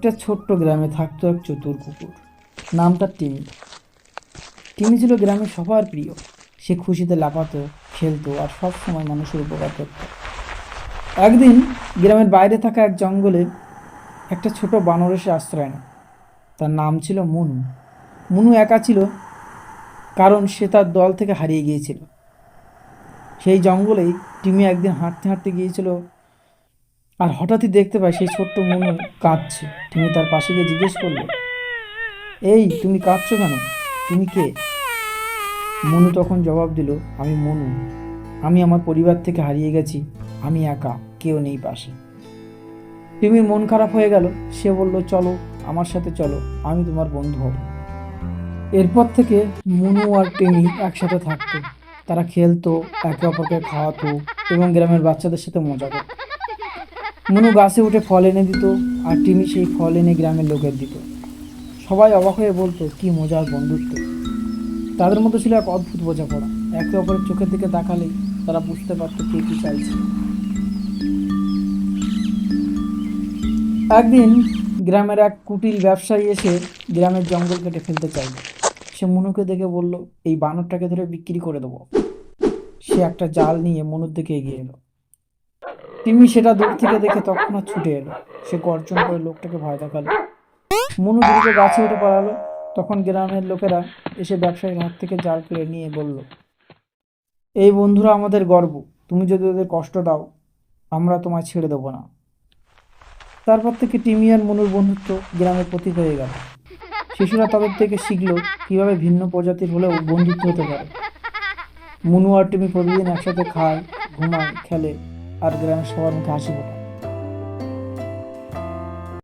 একটা ছোট্ট গ্রামে থাকতো এক চতুর কুকুর। নাম তার টিমি। টিমি ছিল গ্রামের সবার প্রিয়। সে খুশিতে লাফাতো, খেলতো আর সব সময় মানুষের উপকার করত। একদিন গ্রামের বাইরে থাকা এক জঙ্গলে একটা ছোট বানর এসে আশ্রয় নেয়। তার নাম ছিল মুনু। মুনু একা ছিল, কারণ সে তার দল থেকে হারিয়ে গিয়েছিল। সেই জঙ্গলেই টিমি একদিন হাঁটতে হাঁটতে গিয়েছিল আর হঠাৎই দেখতে পায় সেই ছোট্ট মনু কাঁদছে। তুমি তার পাশে গিয়ে জিজ্ঞেস করল, এই, তুমি কাঁদছো কেন? তুমি কে? মনু তখন জবাব দিল, আমি মনু। আমি আমার পরিবার থেকে হারিয়ে গেছি। আমি একা, কেউ নেই পাশে। টিমির মন খারাপ হয়ে গেল। সে বলল, চলো, আমার সাথে চলো, আমি তোমার বন্ধু হব। এরপর থেকে মনু আর টিমি একসাথে থাকতো। তারা খেলতো, একে অপরকে খাওয়াতো এবং গ্রামের বাচ্চাদের সাথে মজা করতো। মনু গাছে উঠে ফল এনে দিত, আর টিমি সেই ফল এনে গ্রামের লোকের দিত। সবাই অবাক হয়ে বলতো, কি মজার বন্ধুত্ব। তাদের মধ্যে ছিল এক অদ্ভুত বোঝাপড়া একে অপরের চোখের দিকে তাকালেই তারা বুঝতে পারতো কে কি চাইছে। একদিন গ্রামের এক কুটিল ব্যবসায়ী এসে গ্রামের জঙ্গল কেটে ফেলতে চাইল। সে মনুকে দেখে বলল, এই বানরটাকে ধরে বিক্রি করে দেবো। সে একটা জাল নিয়ে মনুর দিকে এগিয়ে এলো। তিমি সেটা দূর থেকে দেখে তৎক্ষণাৎ ছুটে এলো। সে গর্জন করে লোকটাকে ভয় দেখাল। মনু দ্রুত গাছে উঠে পড়ালো, তখন গ্রামের লোকেরা এসে ব্যবসায়ীর হাত থেকে জাল কেড়ে নিয়ে বলল, এই বন্ধুরা আমাদের গর্ব। তুমি যদি ওদের কষ্ট দাও, আমরা তোমায় ছেড়ে দেবো না। তারপর থেকে টিমি আর মনুর বন্ধুত্ব গ্রামের প্রতীক হয়ে গেল। শিশুরা তাদের থেকে শিখলো কীভাবে ভিন্ন প্রজাতির হলেও বন্ধুত্ব হতে পারে। মনু আর টিমি প্রতিদিন একসাথে খায়, ঘুমায়, খেলে। আর গ্রামের সবার মুখে হাসি ফোটায়